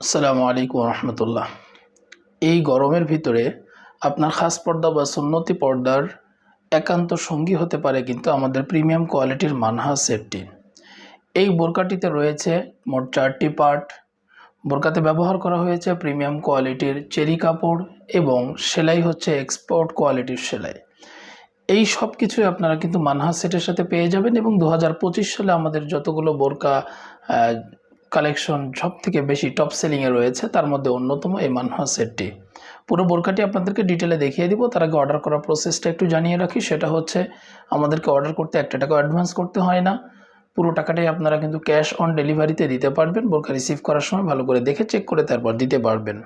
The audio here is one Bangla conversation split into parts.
আসসালামু আলাইকুম রহমতুল্লাহ এই গরমের ভিতরে আপনার খাস পর্দা বা সুন্নতি পর্দার একান্ত সঙ্গী হতে পারে কিন্তু আমাদের প্রিমিয়াম কোয়ালিটির মানহা সেটটি। এই বোরকাটিতে রয়েছে মোট চারটি পার্ট। বোরকাতে ব্যবহার করা হয়েছে প্রিমিয়াম কোয়ালিটির চেরি কাপড় এবং সেলাই হচ্ছে এক্সপোর্ট কোয়ালিটির সেলাই। এই সব কিছুই আপনারা কিন্তু মানহা সেটের সাথে পেয়ে যাবেন এবং দু হাজার পঁচিশ সালে আমাদের যতগুলো বোরকা কালেকশন সব থেকে বেশি টপ সেলিংয়ে রয়েছে, তার মধ্যে অন্যতম এই মানহা সেটটি। পুরো বোরকাটি আপনাদেরকে ডিটেলে দেখিয়ে দিব, তার আগে অর্ডার করার প্রসেসটা একটু জানিয়ে রাখি, সেটা হচ্ছে আমাদেরকে অর্ডার করতে একটা টাকা অ্যাডভান্স করতে হয় না। পুরো টাকাটাই আপনারা কিন্তু ক্যাশ অন ডেলিভারিতে দিতে পারবেন বোরকা রিসিভ করার সময় ভালো করে দেখে চেক করে তারপর দিতে পারবেন।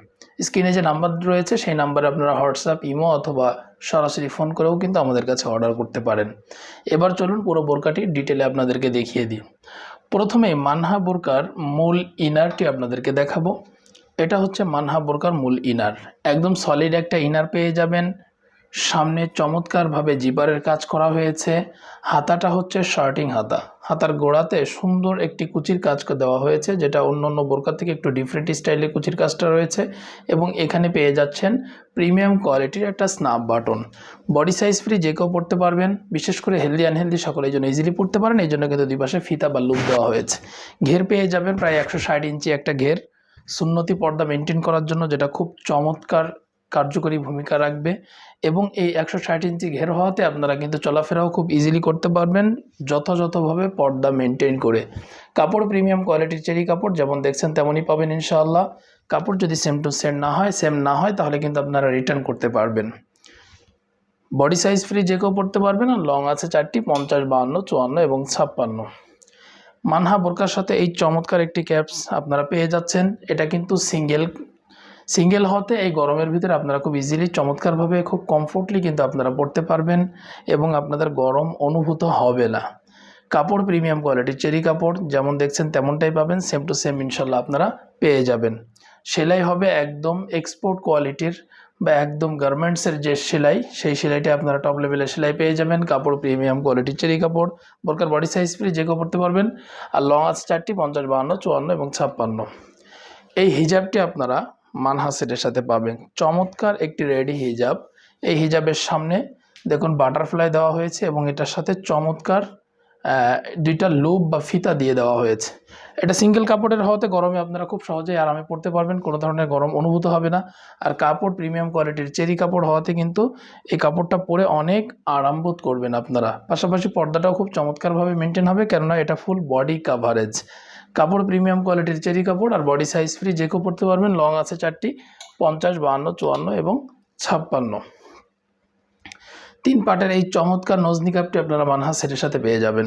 স্ক্রিনে যে নাম্বার রয়েছে, সেই নাম্বারে আপনারা হোয়াটসঅ্যাপ ইমো অথবা সরাসরি ফোন করেও কিন্তু আমাদের কাছে অর্ডার করতে পারেন। এবার চলুন পুরো বোরকাটি ডিটেলে আপনাদেরকে দেখিয়ে দিই। প্রথমে মানহা বোরকার মূল ইনারটি আপনাদেরকে দেখাবো। এটা হচ্ছে মানহা বোরকার মূল ইনার একদম সলিড একটা ইনার পেয়ে যাবেন। সামনে চমৎকারভাবে জিপারের কাজ করা হয়েছে। হাতাটা হচ্ছে শার্টিং হাতা। হাতার গোড়াতে সুন্দর একটি কুচির কাজ দেওয়া হয়েছে, যেটা অন্য অন্য বোরকা থেকে একটু ডিফারেন্ট স্টাইলে কুচির কাজটা রয়েছে এবং এখানে পেয়ে যাচ্ছেন প্রিমিয়াম কোয়ালিটির একটা snap button body size free যে কেউ পড়তে পারবেন, বিশেষ করে হেলদি আনহেলদি সকলে এই জন্য ইজিলি পড়তে পারেন, এই জন্য কিন্তু দুই পাশে ফিতা বা লুপ দেওয়া হয়েছে। ঘের পেয়ে যাবেন প্রায় একশো ষাট ইঞ্চি একটা ঘের। সুন্নতি পর্দা মেনটেন করার জন্য যেটা খুব চমৎকার কার্যকরী ভূমিকা রাখবে এবং এই একশো ষাট ইঞ্চি ঘের হওয়াতে আপনারা কিন্তু চলাফেরাও খুব ইজিলি করতে পারবেন যথাযথভাবে পর্দা মেনটেন করে। কাপড় প্রিমিয়াম কোয়ালিটির চেরি কাপড় যেমন দেখছেন তেমনই পাবেন ইনশাআল্লাহ। কাপড় যদি সেম টু সেম না হয় সেম না হয়, তাহলে কিন্তু আপনারা রিটার্ন করতে পারবেন। বডি সাইজ ফ্রি যে কেউ পড়তে পারবেন, আর লং আছে চারটি, পঞ্চাশ, বাহান্ন, চুয়ান্ন এবং ছাপ্পান্ন। মানহা বোরকার সাথে এই চমৎকার একটি ক্যাপস আপনারা পেয়ে যাচ্ছেন। এটা কিন্তু সিঙ্গেল সিঙ্গেল হতে এই গরমের ভিতরে আপনারা খুব ইজিলি চমৎকারভাবে, খুব কমফোর্টলি কিন্তু আপনারা পড়তে পারবেন এবং আপনাদের গরম অনুভূত হবে না। কাপড় প্রিমিয়াম কোয়ালিটির চেরি কাপড় যেমন দেখছেন তেমনটাই পাবেন সেম টু সেম ইনশাল্লাহ আপনারা পেয়ে যাবেন। সেলাই হবে একদম এক্সপোর্ট কোয়ালিটির বা একদম গার্মেন্টসের যে সেলাই, সেই সেলাইটা আপনারা টপ লেভেলের সেলাই পেয়ে যাবেন। কাপড় প্রিমিয়াম কোয়ালিটির চেরি কাপড়, বোরকার বডি সাইজ ফ্রি যে কেউ পড়তে পারবেন। আর লং আছে চারটি, পঞ্চাশ, বাহান্ন, চুয়ান্ন এবং ছাপ্পান্ন। এই হিজাবটি আপনারা মানহা সেটের সাথে পাবেন। চমৎকার একটি রেডি হিজাব। এই হিজাবের সামনে দেখুন বাটারফ্লাই দেওয়া হয়েছে এবং এটার সাথে চমৎকার দুইটা লুপ বা ফিতা দিয়ে দেওয়া হয়েছে। এটা সিঙ্গেল কাপড়ের হওয়াতে গরমে আপনারা খুব সহজেই আরামে পড়তে পারবেন, কোনো ধরনের গরম অনুভূত হবে না। আর কাপড় প্রিমিয়াম কোয়ালিটির চেরি কাপড় হওয়াতে কিন্তু এই কাপড়টা পরে অনেক আরাম বোধ করবেন আপনারা। পাশাপাশি পর্দাটাও খুব চমৎকারভাবে মেনটেন হবে, কেননা এটা ফুল বডি কাভারেজ কাপড় প্রিমিয়াম কোয়ালিটির চেরি কাপড় আর বডি সাইজ ফ্রি যে কেউ পড়তে পারবেন লং আছে চারটি, পঞ্চাশ, বাহান্ন, চুয়ান্ন এবং ছাপ্পান্ন। তিন পাটের এই চমৎকার নজনি কাপটি আপনারা মানহা সেটের সাথে পেয়ে যাবেন।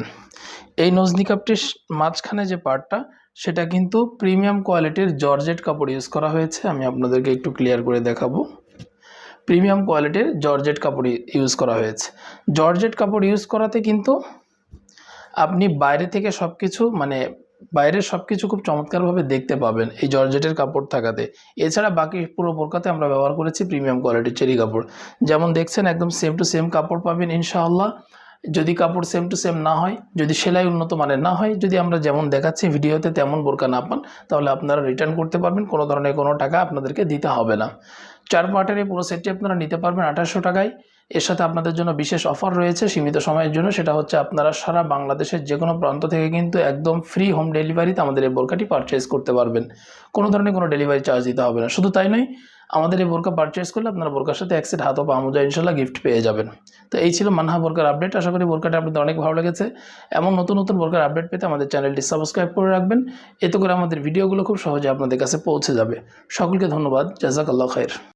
এই নজনি কাপটির মাঝখানে যে পার্টটা সেটা কিন্তু প্রিমিয়াম কোয়ালিটির জর্জেট কাপড় ইউজ করা হয়েছে। আমি আপনাদেরকে একটু ক্লিয়ার করে দেখাবো। প্রিমিয়াম কোয়ালিটির জর্জেট কাপড় ইউজ করা হয়েছে। জর্জেট কাপড় ইউজ করাতে কিন্তু আপনি বাইরে থেকে সব কিছু মানে বাইরের সব কিছু খুব চমৎকারভাবে দেখতে পাবেন এই জর্জেটের কাপড় থাকাতে। এছাড়া বাকি পুরো বোরকাতে আমরা ব্যবহার করেছি প্রিমিয়াম কোয়ালিটির চেরি কাপড়। যেমন দেখছেন একদম সেম টু সেম কাপড় পাবেন ইনশাআল্লাহ। যদি কাপড় সেম টু সেম না হয়, যদি সেলাই উন্নত মানের না হয়, যদি আমরা যেমন দেখাচ্ছি ভিডিওতে তেমন বোরকা না পান, তাহলে আপনারা রিটার্ন করতে পারবেন, কোনো ধরনের কোনো টাকা আপনাদেরকে দিতে হবে না। চার পার্টের এই পুরো সেটটি আপনারা নিতে পারবেন আঠাশশো টাকায়। এর সাথে আপনাদের জন্য বিশেষ অফার রয়েছে সীমিত সময়ের জন্য, সেটা হচ্ছে আপনারা সারা বাংলাদেশের যে কোনো প্রান্ত থেকে কিন্তু একদম ফ্রি হোম ডেলিভারিতে আমাদের এই বোরকাটি পারচেস করতে পারবেন। কোনো ধরনের কোনো ডেলিভারি চার্জ দিতে হবে না। শুধু তাই নয়, আমাদের এই বোরকা পারচেস করলে আপনারা বোরকার সাথে এক সেট হাত ও পা মোজা ইনশাল্লাহ গিফট পেয়ে যাবেন। তো এই ছিল মানহা বোরকার আপডেট আশা করি বোরকাটা আপনাদের অনেক ভালো লেগেছে। এমন নতুন নতুন বোরকার আপডেট পেতে আমাদের চ্যানেলটি সাবস্ক্রাইব করে রাখবেন। এতে করে আমাদের ভিডিওগুলো খুব সহজে আপনাদের কাছে পৌঁছে যাবে। সকলকে ধন্যবাদ। জাজাকাল্লাহ খায়ের